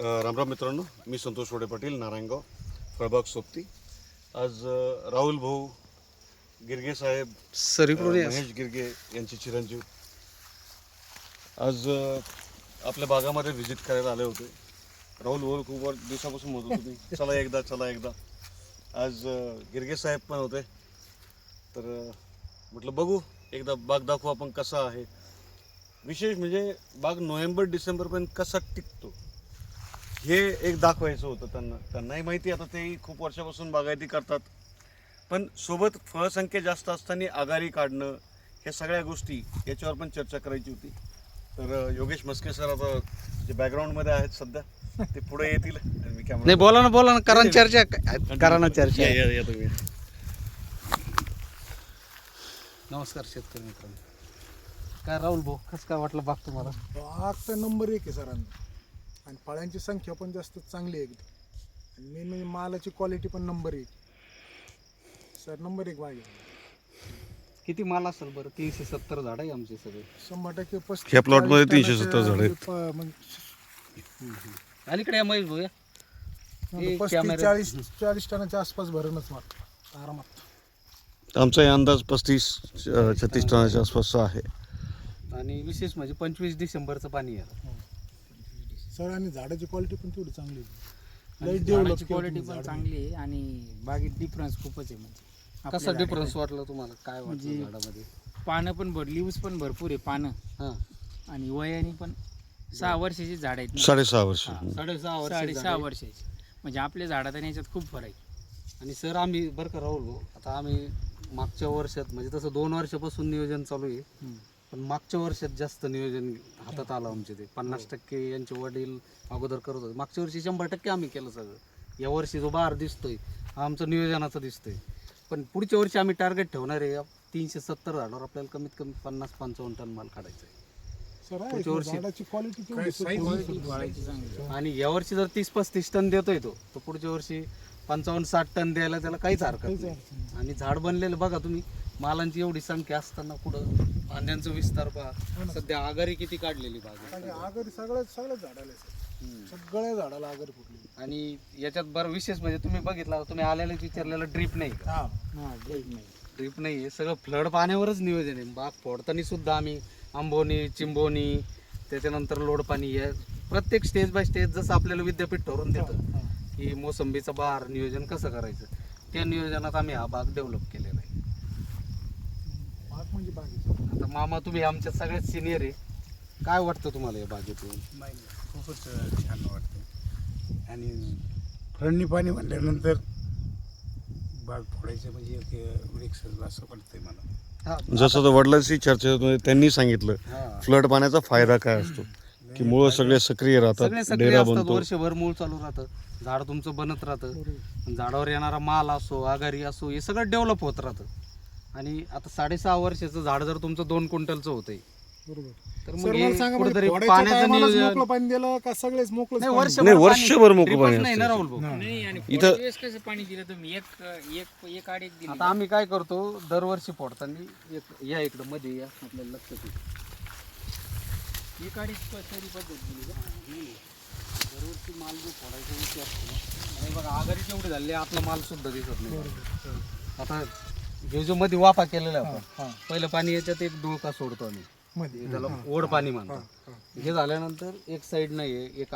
रामराम मित्रांनो मी संतोष वडे पाटील नारायणगाव फळबाग सोबती. आज राहुल भाऊ गिरगे साहेब. महेश गिरगे यांचे चिरंजीव. आज आपल्या बागामध्ये व्हिजिट करायला आले होते. राहुल भाऊ खूप वर- दिवसापासून होते. तुम्ही चला एकदा चला एकदा. आज गिरगे साहेब पण होते. तर म्हटलं बघू एकदा बाग दाखवू आपण कसा आहे. विशेष म्हणजे बाग नोव्हेंबर डिसेंबरपर्यंत कसा टिकतो. हे एक दाखवायचं होतं त्यांना. त्यांनाही माहिती आता ते खूप वर्षापासून बागायती करतात. पण सोबत फळसंख्या जास्त असताना आघाडी काढणं ह्या सगळ्या गोष्टी याच्यावर पण चर्चा करायची होती. तर योगेश मस्के सर आता जे बॅकग्राऊंडमध्ये आहेत सध्या ते पुढे येतील. आणि मी कॅमेरा नाही बोला ना बोला ना करा ना चर्चा करा ना चर्चा. या, या, या तुम्ही. नमस्कार शेतकरी मित्रांनो. काय राहुल भाऊ कसं काय वाटलं बाग तुम्हाला? बाग तर नंबर एक आहे सरांना. आणि फळांची संख्या पण जास्त चांगली आहे एकदम. आणि मेन म्हणजे मालाची क्वालिटी पण नंबर एक. सर नंबर एक बाग आहे. किती माल असेल बरं? तीनशे सत्तर झाड आहे आमचे सगळे. शंभर टक्के पस्तीस ह्या plot मध्ये चाळीस 370 टनाच्या झाडं आहेत. म्हणजे अलीकडे या महेश भाऊ या. हे पस्तीस camera- चाळीस चाळीस टनाच्या आसपास भरणच मागत आरामात. आमचाही अंदाज पस्तीस अं, छत्तीस टनाच्या आसपासचा आहे. आणि विशेष म्हणजे पंचवीस डिसेंबरचं पाणी आहे. सर आणि झाडाची क्वालिटी पण तेवढी चांगली आहे. आणि लई डेव्हलप झाडाची क्वालिटी पण चांगली आहे आणि बागेत डिफरन्स खूपच आहे म्हणजे. कसा डिफरन्स. वाटलं तुम्हाला? काय वाटलं म्हणजे- झाडामध्ये? पानं पण भर लिव्स पण भरपूर आहे पानं. हां. आणि वयाने पण सहा वर्षाची झाड आहेत ना. साडेसहा वर्ष. हा. साडेसहा वर्ष साडेसहा वर्षाची. म्हणजे आपल्या झाडात आणि याच्यात खूप फरक आहे. आणि सर आम्ही बरं का राहुल भाऊ आता आम्ही मागच्या वर्षात म्हणजे तसं दोन वर्षापासून नियोजन चालू आहे. पण मागच्या वर्षात जास्त नियोजन हातात आलं आमचे ते. पन्नास टक्के यांचे वडील अगोदर करत होते. मागच्या वर्षी शंभर टक्के आम्ही केलं सगळं. या वर्षी जो बार दिसतोय हा आमचं नियोजनाचं दिसतोय. पण पुढच्या वर्षी आम्ही टार्गेट ठेवणार आहे. तीनशे सत्तर झाडावर आपल्याला कमीत कमी पन्नास पंचावन्न टन माल काढायचा आहे. पुढच्या वर्षी-. आणि यावर्षी जर तीस पस्तीस टन देतोय तो तर पुढच्या वर्षी पंचावन्न साठ टन द्यायला त्याला काहीच हरकत नाही. आणि झाड बनलेलं बघा तुम्ही मालांची एवढी संख्या असताना पुढं फांद्यांचं विस्तार हो पहा ना. सध्या आगारी किती काढलेली बाग आहे. आणि आगर सगळ्या सगळ्या झाडाला आहे सर हम्म. सगळ्या झाडाला आगर फुटली. आणि याच्यात बरं विशेष म्हणजे तुम्ही बघितला तुम्ही आल्यालाच विचारलेलं ड्रीप नाही का? हा. हा नाही. ड्रीप नाही आहे. सगळं फ्लड पाण्यावरच नियोजन आहे. बाग फोडताना सुद्धा आम्ही आंबोनी चिंबोनी त्याच्यानंतर लोड पाणी या प्रत्येक स्टेज बाय स्टेज जसं आपल्याला विद्यापीठ ठरवून देतं हा. की मोसंबीचं बहार नियोजन कसं करायचं त्या नियोजनात आम्ही हा बाग डेव्हलप केलेला आहे. बाग म्हणजे. आता मामा तुम्ही आमच्या सगळ्यात सिनियर आहे. काय वाटतं तुम्हाला या बागेतून? खूपच छान वाटतं आणि फळणी पाणी म्हणल्यानंतर बाग फोडायचं म्हणजे एक रिक्स असं वाटतंय मला. जसं तर वडिलांशी चर्चेमध्ये त्यांनी सांगितलं हा. फ्लड पाण्याचा फायदा काय असतो? की मुळं सगळे सक्रिय सगळे राहतात सक्रिय डेरा असतात बनतो. वर्षभर मूळ चालू राहतं झाड तुमचं बनत राहतं. झाडावर येणारा माल असो आघारी असो हे सगळं डेव्हलप होत राहतं. आणि आता साडेसहा वर्षाचं झाड जर तुमचं दोन क्विंटलचं होतंय बरोबर. तर सर मग मला हे सांगा म्हणजे कुठेतरी फोडायच्या पाण्याचं टायमालाच नियोजन मोकळं पाणी दिलं का सगळेच मोकळं नाही वर्षभर नाही, पाणी- वर्षभर मोकळं पाणी नाही ना असतं. राहुल भाऊ. नाही आणि इथं- कसं पाणी दिलं तुम्ही? एक एक एक आड एक दिली. आता आम्ही काय करतो दरवर्षी फोडताना एक या इकडं मध्ये या आपल्याला लक्षात येईल. एक आड एक तरी पद्धत दिली का? दरवर्षी माल जो फोडायचा विषय असतो ना, आणि बघा आघाडी जेवढी झाली आपला माल सुद्धा दिसत नाही. आता हे जो मध्ये वाफा केलेला आपण हा पहिलं पाणी याच्यात एक डोळका सोडतो आम्ही. त्याला ओढ पाणी म्हणतो हे झाल्यानंतर एक साईड नाही आहे एक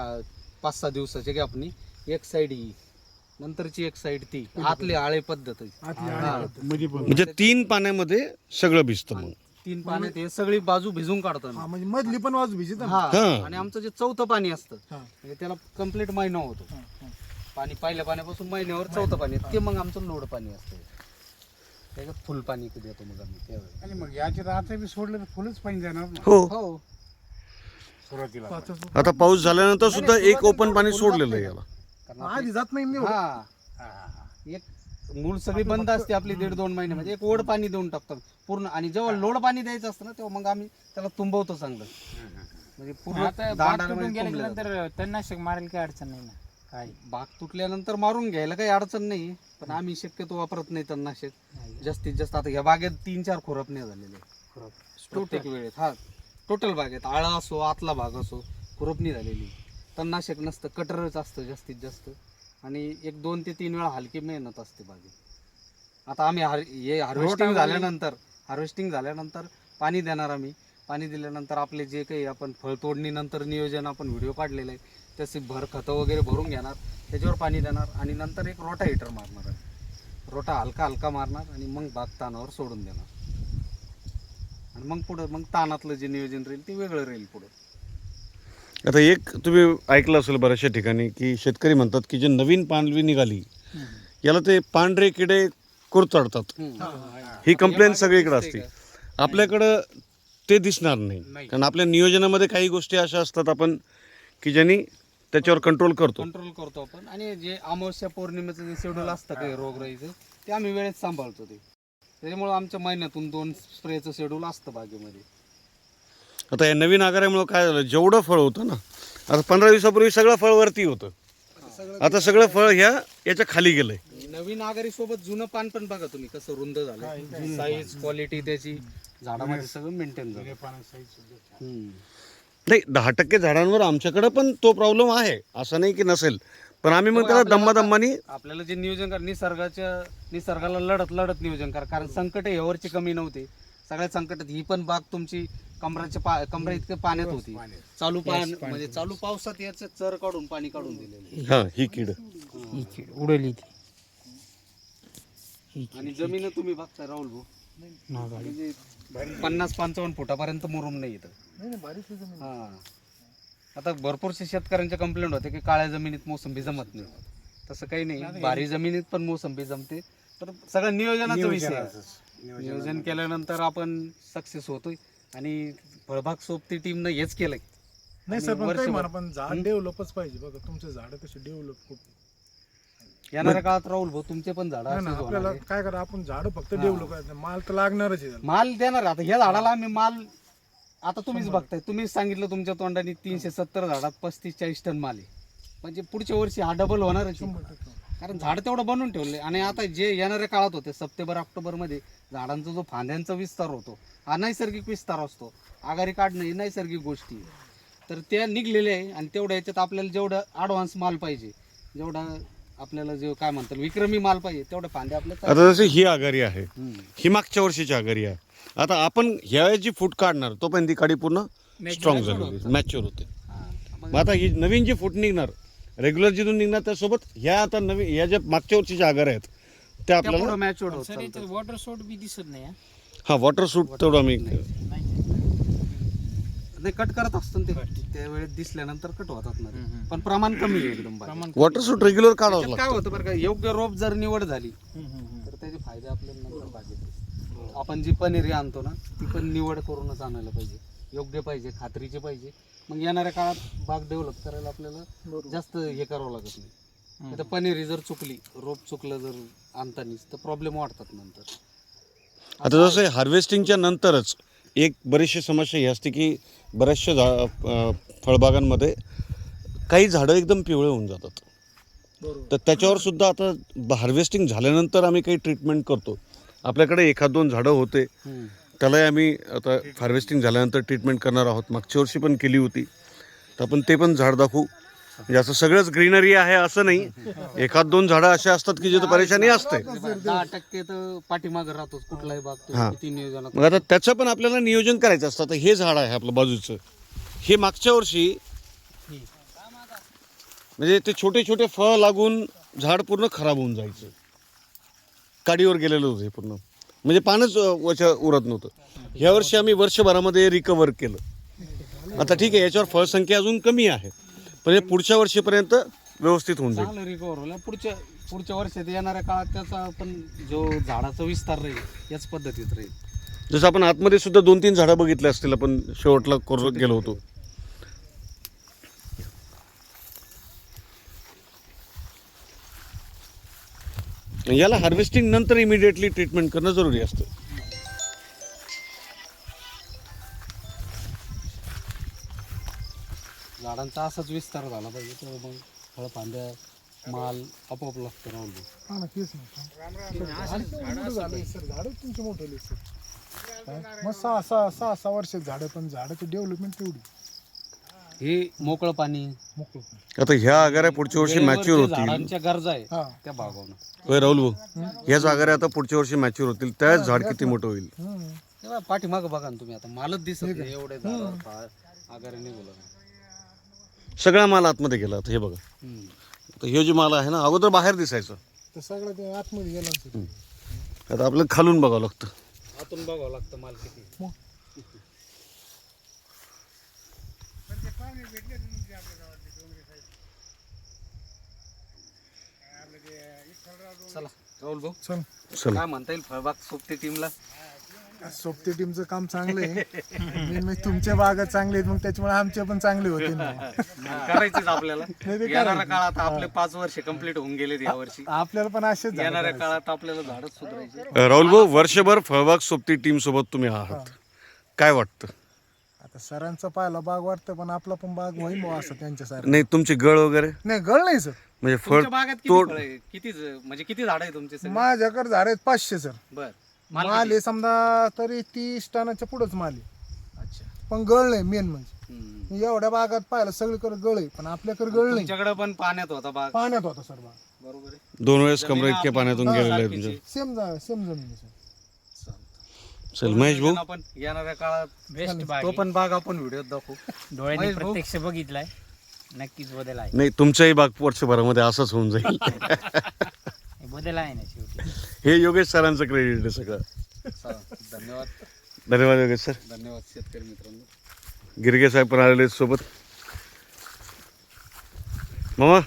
पाच सहा दिवसाच्या गॅपनी एक साईड ही. नंतरची एक साईड ती. आतली आळे पद्धत म्हणजे तीन पाण्यामध्ये सगळं भिजतं मग. तीन पाण्यात हे सगळी बाजू भिजून काढतो आम्ही. म्हणजे मधली पण वाजू भिजत. हा. हा. आणि आमचं जे चौथं पाणी असतं म्हणजे त्याला कंप्लीट महिना होतो. पाणी पहिल्या पाण्यापासून महिन्यावर चौथं पाणी ते मग आमचं लोड पाणी असतं. त्याच्यात फुल पाणी देतो मग आम्ही आणि मग याच्यात आता बी सोडलं तर फुलच पाणी जाणार ना. हो. हो. सुरुवातीला. आता पाऊस झाल्यानंतर सुद्धा एक ओपन पाणी सोडलेलं आहे याला. कारण आपली- आधी जात नाही. हा. हा, हा, हा. एक मूळ सगळी बंद असते आपली दीड दोन महिन्यामध्ये एक ओढ पाणी देऊन टाकतो. पूर्ण आणि जेव्हा लोड पाणी द्यायचं असतं ना तेव्हा मग आम्ही त्याला तुंबवतो चांगलं. म्हणजे पूर्ण आता बाग दांडाला तुटून म्हणजे गेल्यानंतर तणनाशक मारायला काही अडचण नाही ना? काय. बाग तुटल्यानंतर मारून घ्यायला काही अडचण नाही. पण आम्ही शक्यतो वापरत नाही तणनाशक. जास्तीत जास्त आता ह्या बागेत तीन चार खुरपण्या झालेले. प्रत्येक वेळेत हा टोटल बागेत आळा असो आतला भाग असो खुरपणी झालेली. तणनाशक नसतं कटरच असतं जास्तीत जास्त. आणि एक दोन ते तीन वेळा हलकी मेहनत असते बागेत आता आम्ही हार हे हार्वेस्टिंग झाल्यानंतर हार्वेस्टिंग झाल्यानंतर पाणी देणार आम्ही. पाणी दिल्यानंतर आपले जे काही आपण फळ तोडणीनंतर नियोजन आपण व्हिडिओ काढलेलं आहे त्याचे भर खतं वगैरे भरून घेणार त्याच्यावर पाणी देणार आणि नंतर एक रोटा हिटर मारणार. आहे रोटा हलका हलका मारणार आणि मग बाग तानावर सोडून देणार. आणि मग पुढं मग तानातलं जे नियोजन राहील ते वेगळं राहील पुढं. आता एक तुम्ही ऐकलं असेल बऱ्याचशा ठिकाणी की शेतकरी म्हणतात की जे नवीन पांडवी निघाली याला ते पांढरे किडे कुरतडतात ही कंप्लेंट सगळीकडे असते. आपल्याकडं ते दिसणार नाही. कारण आपल्या नियोजनामध्ये काही गोष्टी अशा असतात आपण की ज्यांनी त्याच्यावर कंट्रोल करतो. कंट्रोल करतो आपण. आणि जे अमावस्या पौर्णिमेचं जे शेड्यूल असतं काही रोगराईचं ते आम्ही वेळेत सांभाळतो ते. त्याच्यामुळे आमच्या महिन्यातून दोन स्प्रेचं शेड्यूल असतं बागेमध्ये. आता या नवीन आगारामुळे काय झालं? जेवढं फळ होतं ना आता पंधरा दिवसापूर्वी सगळं फळ वरती होतं. आता सगळं फळ ह्या याच्या खाली गेलंय. नवीन आगारी सोबत जुनं पान पण बघा तुम्ही कसं रुंद झालं. साईज क्वालिटी त्याची झाडामध्ये सगळं मेंटेन झालं. नाही दहा टक्के झाडांवर आमच्याकडे पण तो प्रॉब्लेम आहे. असं नाही की नसेल. पण आम्ही मग त्याला आपल्याला दम्मा दम्मानी आपल्याला जे नियोजन कर निसर्गाच्या निसर्गाला लढत लढत नियोजन करा. कारण संकट यावरची कमी नव्हते. सगळ्या संकटात ही पण बाग तुमची कमराच्या पा कमरा इतके पाण्यात होती. चालू पान म्हणजे चालू पावसात याचं चर काढून पाणी काढून दिलेलं हा ही कीड. उडली ती. आणि जमीन तुम्ही बघता राहुल भाऊ. म्हणजे पन्नास पंचावन्न फुटापर्यंत मुरुम नाही आहे. हा. आता भरपूरशे शेतकऱ्यांच्या कंप्लेंट होते की काळ्या जमिनीत मोसंबी जमत नाही. तसं काही नाही. भारी जमिनीत पण मोसंबी जमते. तर सगळं नियोजनाचा विषय. नियोजन केल्यानंतर आपण सक्सेस होतोय. आणि फळबाग सोबती टीमनं हेच केलंय. नाही सर पण वर्षभर- म्हणा पण झाड डेव्हलपच पाहिजे. बघा तुमचे झाड कसे डेव्हलप खूप येणाऱ्या काळात राहुल भाऊ तुमचे पण झाड नाही ना आपल्याला काय करा आपण झाड फक्त डेव्हलप करायचं माल तर लागणारच आहे. त्याला. माल देणार आता ह्या झाडाला आम्ही माल आता तुम्हीच बघताय तुम्हीच सांगितलं तुमच्या तोंडाने तीनशे सत्तर झाडात पस्तीस चाळीस टन माल आहे. म्हणजे पुढच्या वर्षी हा डबल होणारच आहे. कारण झाड तेवढं बनवून ठेवले. आणि आता जे येणाऱ्या काळात होते सप्टेंबर ऑक्टोबरमध्ये झाडांचा जो फांद्यांचा विस्तार होतो हा नैसर्गिक विस्तार असतो. आघाडी काढणं ही नैसर्गिक गोष्टी आहे. तर त्या निघलेल्या आहे आणि तेवढ्या याच्यात आपल्याला जेवढं ॲडव्हान्स माल पाहिजे जेवढा आपल्याला जे काय म्हणतात विक्रमी माल पाहिजे तेवढ्या फांद्या आपल्या आता जशी ही आघारी आहे. ही मागच्या वर्षीची आघारी आहे आता आपण ह्या जी फूट काढणार तोपर्यंत ती काडी पूर्ण स्ट्रॉंग झाली होती मॅच्युअर होते. मग आता ही नवीन जी फूट निघणार रेग्युलर जिथून निघणार त्यासोबत ह्या आता नवीन ह्या ज्या मागच्या वर्षीच्या आगार आहेत त्या आपल्याला. याच्यात वॉटर सोट बी दिसत नाही हा. हा वॉटर सूट तेवढं आम्ही ते कट करत असतो ना ते. त्यावेळेस दिसल्यानंतर कट होतात ना. पण प्रमाण कमी आहे एकदम वॉटर सूट रेग्युलर काढावं त्याच्यात काय लागतं. होतं बरं का योग्य रोप जर निवड झाली. तर त्याचे फायदे आपल्याला नंतर बागेत. आपण जी पनीरी आणतो ना ती पण निवड करूनच आणायला पाहिजे. योग्य पाहिजे खात्रीचे पाहिजे. मग येणाऱ्या काळात बाग डेव्हलप करायला आपल्याला जास्त हे करावं लागत नाही. आता पनीरी जर चुकली रोप चुकलं जर आणतानीच तर प्रॉब्लेम वाढतात नंतर. आता जसं हार्वेस्टिंगच्या नंतरच एक बरीचशी समस्या ही असते की बऱ्याचशा झा फळबागांमध्ये काही झाडं एकदम पिवळे होऊन जातात. तर त्याच्यावर सुद्धा आता हार्वेस्टिंग झाल्यानंतर आम्ही काही ट्रीटमेंट करतो. आपल्याकडे एखाद दोन झाडं होते. त्यालाही आम्ही आता हार्वेस्टिंग झाल्यानंतर ट्रीटमेंट करणार आहोत. मागच्या वर्षी पण केली होती. तर आपण ते पण झाड दाखवू. म्हणजे असं सगळंच ग्रीनरी आहे असं नाही. एखाद दोन झाडं असे असतात की जिथं परेशानी असते. दहा टक्के तर पाठीमागे राहतोच कुठलाही बाग तो हा. किती नियोजनात मग आता त्याचं पण आपल्याला नियोजन करायचं असतं. आता हे झाड आहे आपलं बाजूचं. हे मागच्या वर्षी म्हणजे ते छोटे छोटे फळ लागून झाड पूर्ण खराब होऊन जायचं. काडीवर गेलेलं होतं हे पूर्ण. म्हणजे पानच अं, वच्या उरत नव्हतं. ह्या वर्षी आम्ही वर्षभरामध्ये रिकवर केलं. आता ठीक आहे याच्यावर फळसंख्या अजून कमी आहे. पण हे पुढच्या वर्षीपर्यंत व्यवस्थित होऊन जाईल. चांगलं रिकवर होईल. पुढच्या पुढच्या वर्षात येणाऱ्या काळात त्याचा पण जो झाडाचा विस्तार राहील याच पद्धतीत राहील. जसं आपण आतमध्ये सुद्धा दोन तीन झाडं बघितले असतील आपण शेवटला करत गेलो होतो. याला हार्वेस्टिंग नंतर इमिडिएटली ट्रीटमेंट करणं जरुरी असतं. झाडांचा असाच विस्तार झाला पाहिजे तर मग फळफांद्या माल आपोआप लागतो राहून हा ना तेच ना. झाड सर. झाड तुमचे मोठे सर? मग सहा सहा सहा सहा वर्षात झाडं पण झाडाची डेव्हलपमेंट तेवढी. हे मोकळं पाणी. मोकळं आता ह्या आगाऱ्या पुढच्या वर्षी वेळेवर मॅच्युअर जे होतील. झाडांच्या गरजा आहे हा. त्या भागवणं होय राहुल भाऊ. ह्याच आगाऱ्या आता पुढच्या वर्षी मॅच्युअर होतील त्याच झाड किती मोठं होईल? हम्म. तेव्हा पाठीमागं बघा ना तुम्ही आता मालच दिसत नाही एवढे फळ आगारे निघू सगळा माल आतमध्ये गेला आता हे बघा. आता हे जे माल आहे ना अगोदर बाहेर दिसायचं. तर सगळं ते आतमध्ये गेलं. आता आपल्याला खालून बघावं लागतं. आतून बघावं लागतं माल किती. चला राहुल भाऊ. चल. चला. काय म्हणता येईल? फळबाग सोबती टीमला सोबती टीमचं काम चांगलं आहे म्हणजे तुमच्या बागा चांगले आहेत मग त्याच्यामुळे आमचे पण चांगले होते ना. करायचंच आपल्याला. नाही ते येणाऱ्या काळात आपले पाच वर्ष कंप्लीट होऊन गेलेत या वर्षी. आपल्याला पण असेच झाले येणाऱ्या काळात आपल्याला झाडच सुधारायचे. राहुल भाऊ वर्षभर फळबाग सोबती टीम सोबत तुम्ही आहात. काय वाटतं? आता सरांचा पाहिला बाग वाटतं पण आपला पण बाग होईल बुवा असं त्यांच्यासारखं नाही तुमची गळ वगैरे? नाही गळ नाही सर. म्हणजे फळ तुमच्या बागात किती फळ आहे? किती ज- म्हणजे किती झाड आहे तुमचे सगळे? माझ्याकडे झाड आहेत पाचशे सर. बर. माल आहे समजा तरी तीस टनाच्या पुढंच माल आहे. अच्छा. पण गळ नाही मेन म्हणजे. हम्म. एवढ्या बागात पाहिलं सगळीकडे गळ आहे पण आपल्याकडे गळ नाही. तुमच्याकडे पण पाण्यात होता बाग. पाण्यात होता सर बाग. बरोबर आहे. दोन वेळेस कमरे इतके पाण्यातून गेलेले आहेत म्हणजे. सेम जा सेम जमीन आहे सर चल महेश भाऊ. आपण येणाऱ्या काळात बेस्ट बाग तो पण बाग आपण व्हिडिओत दाखवू. डोळ्यांनी? प्रत्यक्ष बघितलाय. नक्कीच बदल आहे. नाही तुमच्याही बाग वर्षभरामध्ये असंच होऊन जाईल. हे बदल आहे ना शेवटी. हे योगेश सरांचं क्रेडिट आहे सगळं. धन्यवाद. धन्यवाद योगेश सर. धन्यवाद शेतकरी मित्रांनो. गिरगे साहेब पण आलेले सोबत. मामा.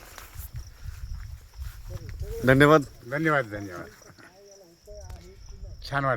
धन्यवाद. धन्यवाद धन्यवाद. छान वाटलं.